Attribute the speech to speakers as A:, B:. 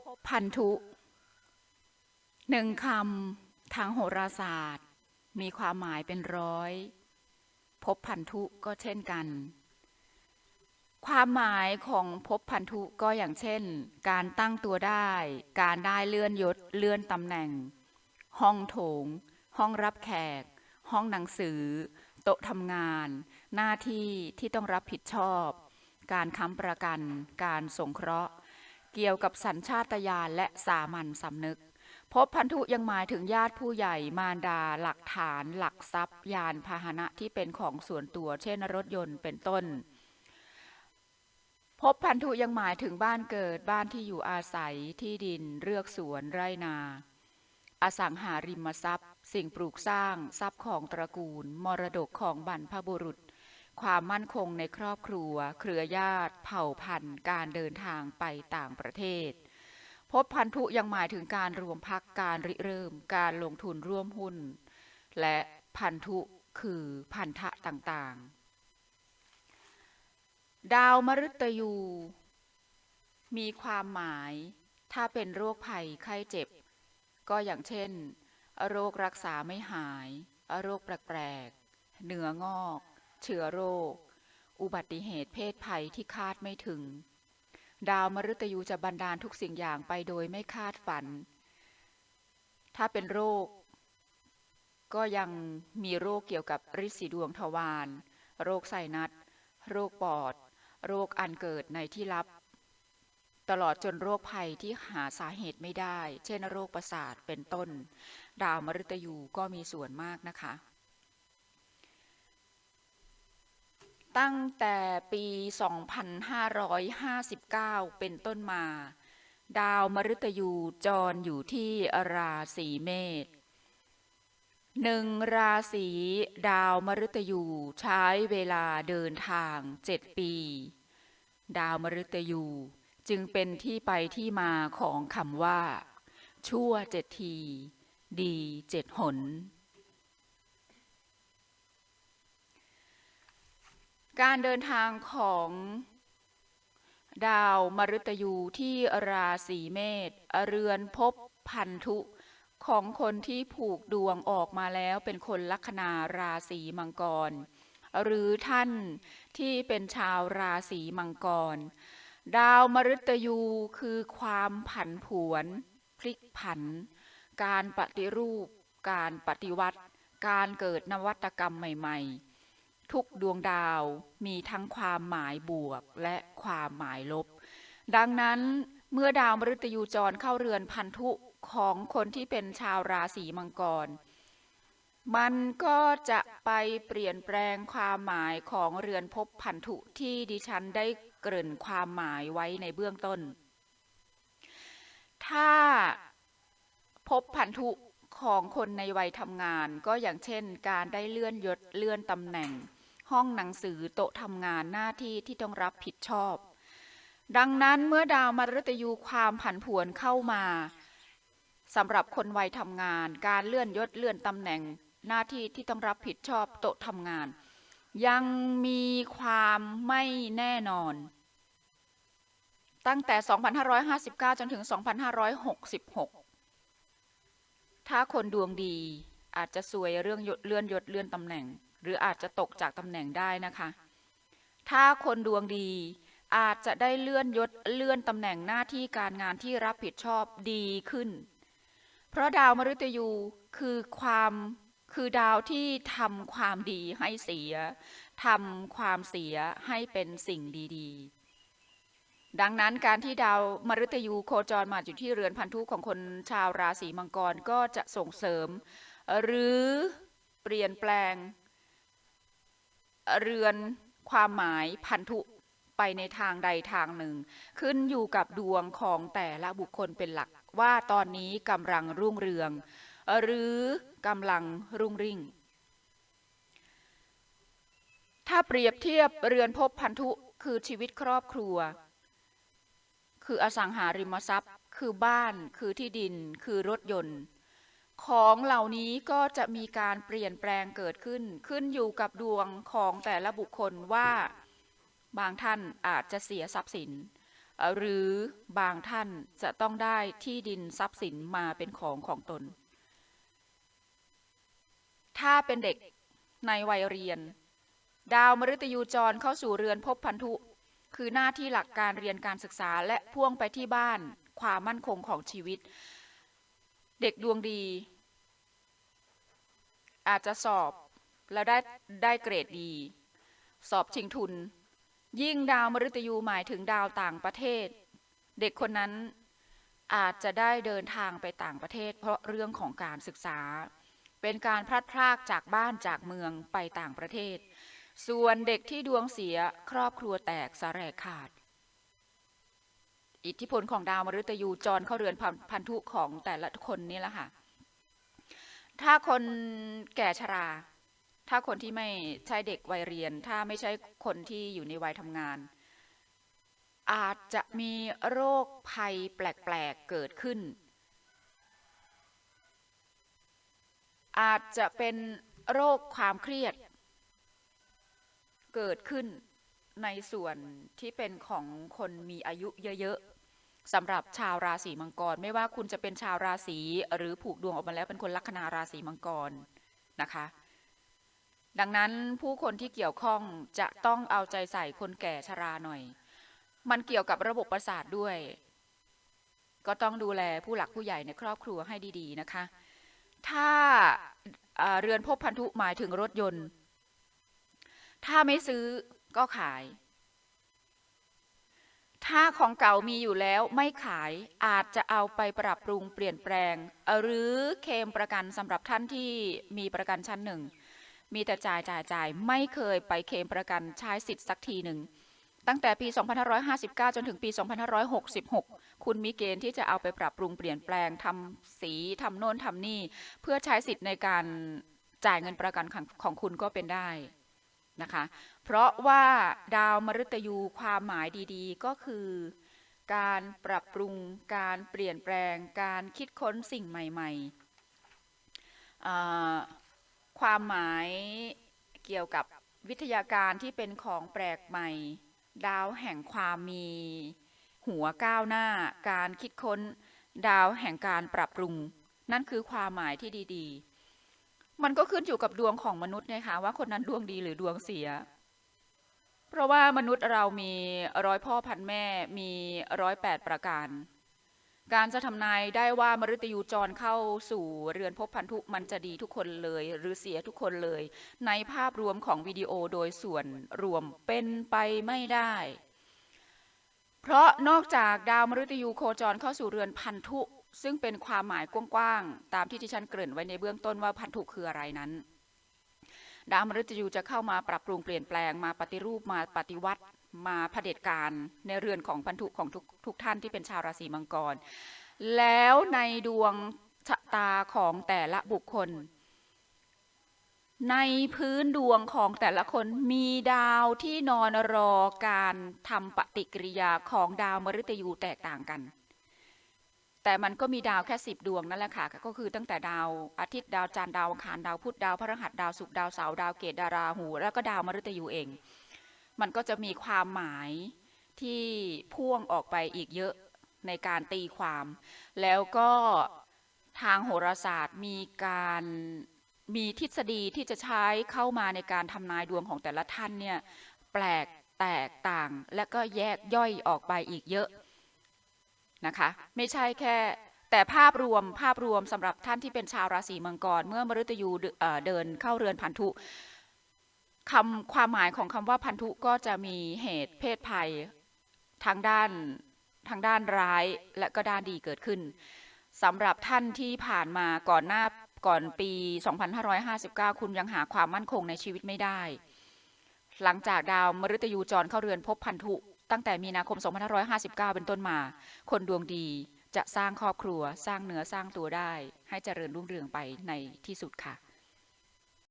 A: พพันธุหนึ่งคำทางโหราศาสตร์ มีความหมายเป็นร้อย พบพันธุก็เช่นกัน ความหมายของพบพันธุก็อย่างเช่น การตั้งตัวได้ การได้เลื่อนยศเลื่อนตำแหน่ง ห้องโถง ห้องรับแขก ห้องหนังสือ โต๊ะทำงาน หน้าที่ที่ต้องรับผิดชอบ การค้ำประกัน การสงเคราะห์ เกี่ยวกับสัญชาตญาณและสามัญสำนึก พบพันธุยังหมายถึงญาติผู้ใหญ่มารดา หลักฐาน หลักทรัพย์ ยานพาหนะที่เป็นของส่วนตัว เช่นรถยนต์เป็นต้น พบพันธุยังหมายถึงบ้านเกิดบ้านที่อยู่อาศัยที่ดินเรือกสวนไร่นา อสังหาริมทรัพย์ สิ่งปลูกสร้าง ทรัพย์ของตระกูล มรดกของบรรพบุรุษ ความมั่นคงในครอบครัว เครือญาติ เผ่าพันธุ์ การเดินทางไปต่างประเทศ พบพันธุยังหมายถึงการรวมพักการริเริ่ม การลงทุนร่วมหุ้น และพันธุคือพันธะต่างๆ ดาวมฤตยู มีความหมาย ถ้าเป็นโรคภัยไข้เจ็บ ก็อย่างเช่น โรครักษาไม่หาย โรคแปลกๆ เนื้องอก เชื้อโรค อุบัติเหตุเพศภัยที่คาดไม่ถึง ดาวมฤตยูจะบันดาลทุกสิ่งอย่างไปโดยไม่คาดฝัน ถ้าเป็นโรค ก็ยังมีโรคเกี่ยวกับริดสีดวงทวาร โรคไซนัส โรคปอด โรคอันเกิดในที่ลับ ตลอดจนโรคภัยที่หาสาเหตุไม่ได้ เช่นโรคประสาทเป็นต้น ดาวมฤตยูก็มีส่วนมากนะคะ ตั้งแต่ปี 2559 เป็นต้นมา ดาวมฤตยูจรอยู่ที่ราศีเมษหนึ่งราศีดาวมฤตยูใช้เวลาเดินทางเจ็ดปี ดาวมฤตยูจึงเป็นที่ไปที่มาของคำว่า ชั่วเจ็ดที ดีเจ็ดหน การเดินทางของดาวมฤตยูที่ราศีเมษเรือนพบพันธุของคนที่ผูกดวงออกมาแล้วเป็นคนลัคนาราศีมังกร หรือท่านที่เป็นชาวราศีมังกร ดาวมฤตยูคือความผันผวน พลิกผัน การปฏิรูป การปฏิวัติ การเกิดนวัตกรรมใหม่ ๆ ทุกดวงดาวมีทั้งความหมายบวกและความหมายลบ ดังนั้นเมื่อดาวมฤตยูจรเข้าเรือนพันธุของคนที่เป็นชาวราศีมังกร มันก็จะไปเปลี่ยนแปลงความหมายของเรือนภพพันธุที่ดิฉันได้เกริ่นความหมายไว้ในเบื้องต้น ถ้าพบพันธุของคนในวัยทำงานก็อย่างเช่น การได้เลื่อนยศเลื่อนตำแหน่ง ห้องหนังสือโต๊ะทำงานหน้าที่ที่ต้องรับผิดชอบ ดังนั้นเมื่อดาวมฤตยูความผันผวนเข้ามาสำหรับคนวัยทำงาน การเลื่อนยศเลื่อนตำแหน่งหน้าที่ที่ต้องรับผิดชอบโต๊ะทำงาน ยังมีความไม่แน่นอน ตั้งแต่ 2559 จนถึง 2566 ถ้าคนดวงดีอาจจะซวยเรื่องยศเลื่อนยศเลื่อนตำแหน่ง หรืออาจจะตกจากตำแหน่งได้นะคะ ถ้าคนดวงดีอาจจะได้เลื่อนยศเลื่อนตำแหน่งหน้าที่การงานที่รับผิดชอบดีขึ้น เพราะดาวมฤตยูคือความคือดาวที่ทำความดีให้เสียทำความเสียให้เป็นสิ่งดีๆ ดังนั้นการที่ดาวมฤตยูโคจรมาอยู่ที่เรือนพันธุของคนชาวราศีมังกรก็จะส่งเสริม หรือเปลี่ยนแปลง เรือนความหมายพันธุไปในทางใดทางหนึ่ง ขึ้นอยู่กับดวงของแต่ละบุคคลเป็นหลักว่าตอนนี้กำลังรุ่งเรือง หรือกำลังรุ่งริ่ง ถ้าเปรียบเทียบเรือนภพพันธุคือชีวิตครอบครัว คืออสังหาริมทรัพย์ คือบ้าน คือที่ดิน คือรถยนต์ ของเหล่านี้ก็จะมีการเปลี่ยนแปลงเกิดขึ้น ขึ้นอยู่กับดวงของแต่ละบุคคลว่า บางท่านอาจจะเสียทรัพย์สิน หรือบางท่านจะต้องได้ที่ดินทรัพย์สินมาเป็นของของตน ถ้าเป็นเด็กในวัยเรียน ดาวมฤตยูจรเข้าสู่เรือนภพพันธุ คือหน้าที่หลักการเรียนการศึกษาและพ่วงไปที่บ้านความมั่นคงของชีวิต เด็กดวงดี อาจจะสอบแล้วได้ได้เกรดดี สอบชิงทุน ยิ่งดาวมฤตยูหมายถึงดาวต่างประเทศ เด็กคนนั้นอาจจะได้เดินทางไปต่างประเทศ เพราะเรื่องของการศึกษา เป็นการพลัดพรากจากบ้านจากเมืองไปต่างประเทศ ส่วนเด็กที่ดวงเสียครอบครัวแตกสาแรกขาด อิทธิพลของดาวมฤตยูจรเข้าเรือนพันพันธุของแต่ละคนนี่แหละค่ะ ถ้าคนแก่ชรา ถ้าคนที่ไม่ใช่เด็กวัยเรียน ถ้าไม่ใช่คนที่อยู่ในวัยทำงาน อาจจะมีโรคภัยแปลกๆเกิดขึ้น อาจจะเป็นโรคความเครียด เกิดขึ้นในส่วนที่เป็นของคนมีอายุเยอะๆ สำหรับชาวราศีมังกร ไม่ว่าคุณจะเป็นชาวราศีหรือผูกดวงออกมาแล้วเป็นคนลัคนาราศีมังกรนะคะ ดังนั้นผู้คนที่เกี่ยวข้องจะต้องเอาใจใส่คนแก่ชราหน่อย มันเกี่ยวกับระบบประสาทด้วย ก็ต้องดูแลผู้หลักผู้ใหญ่ในครอบครัวให้ดีๆนะคะ ถ้าอ่าเรือนภพพันธุหมายถึงรถยนต์ ถ้าไม่ซื้อก็ขาย ถ้าของเก่ามีอยู่แล้วไม่ขายอาจจะเอาไปปรับปรุงเปลี่ยนแปลง หรือเคมประกันสำหรับท่านที่มีประกันชั้นหนึ่ง มีแต่จ่ายจ่ายจ่ายไม่เคยไปเคมประกันใช้สิทธิ์สักทีหนึ่ง ตั้งแต่ปี 2559 จนถึงปี 2566 คุณมีเกณฑ์ที่จะเอาไปปรับปรุงเปลี่ยนแปลงทำสีทำโน่นทำนี่ เพื่อใช้สิทธิ์ในการจ่ายเงินประกันของของคุณก็เป็นได้ นะคะ เพราะว่าดาวมฤตยูความหมายดีๆ ก็คือ การปรับปรุง การเปลี่ยนแปลง การคิดค้นสิ่งใหม่ๆ ความหมายเกี่ยวกับวิทยาการที่เป็นของแปลกใหม่ ดาวแห่งความมี หัวก้าวหน้า การคิดค้น ดาวแห่งการปรับปรุง นั่นคือความหมายที่ดี ๆ มันก็ขึ้นอยู่กับดวงของมนุษย์นะคะว่าคนนั้นดวงดีหรือดวงเสีย เพราะว่ามนุษย์เรามีร้อยพ่อพันแม่มีร้อยแปดประการ การจะทำนายได้ว่ามฤตยูจรเข้าสู่เรือนภพพันธุมันจะดีทุกคนเลย หรือเสียทุกคนเลย ในภาพรวมของวิดีโอโดยส่วนรวมเป็นไปไม่ได้ เพราะนอกจากดาวมฤตยูโคจรเข้าสู่เรือนพันธุ ซึ่งเป็นความหมายกว้างๆตามที่ที่ฉันเกริ่นไว้ในเบื้องต้นว่าพันธุคืออะไรนั้น ดาวมฤตยูจะเข้ามาปรับปรุงเปลี่ยนแปลงมาปฏิรูปมาปฏิวัติมาเผด็จการในเรือนของพันธุของทุกทุกท่านที่เป็นชาวราศีมังกร แล้วในดวงชะตาของแต่ละบุคคล ในพื้นดวงของแต่ละคนมีดาวที่นอนรอการทำปฏิกิริยาของดาวมฤตยูแตกต่างกัน แต่มันก็มีดาวแค่สิบดวงนั่นแหละค่ะ ก็คือตั้งแต่ดาวอาทิตย์ดาวจันทร์ดาวอังคารดาวพุธดาวพฤหัสดาวศุกร์ดาวเสาร์ดาวเกตดาราหู แล้วก็ดาวมฤตยูเอง มันก็จะมีความหมายที่พ่วงออกไปอีกเยอะในการตีความ แล้วก็ทางโหราศาสตร์มีการมีทฤษฎีที่จะใช้เข้ามาในการทำนายดวงของแต่ละท่านเนี่ยแปลกแตกต่างและก็แยกย่อยออกไปอีกเยอะ นะคะ ไม่ใช่แค่แต่ภาพรวมภาพรวมสำหรับท่านที่เป็นชาวราศีมังกร เมื่อมฤตยูเดินเข้าเรือนพันธุคำความหมายของคำว่าพันธุก็จะมีเหตุเพศภัยทางด้านทางด้านร้ายและก็ด้านดีเกิดขึ้นสำหรับท่านที่ผ่านมาก่อนหน้าก่อนปี 2559 คุณยังหาความมั่นคงในชีวิตไม่ได้ หลังจากดาวมฤตยูจรเข้าเรือนพบพันธุ ตั้งแต่มีนาคม 2559 เป็นต้นมา คนดวงดีจะสร้างครอบครัว สร้างเนื้อสร้างตัวได้ ให้เจริญรุ่งเรืองไปในที่สุดค่ะ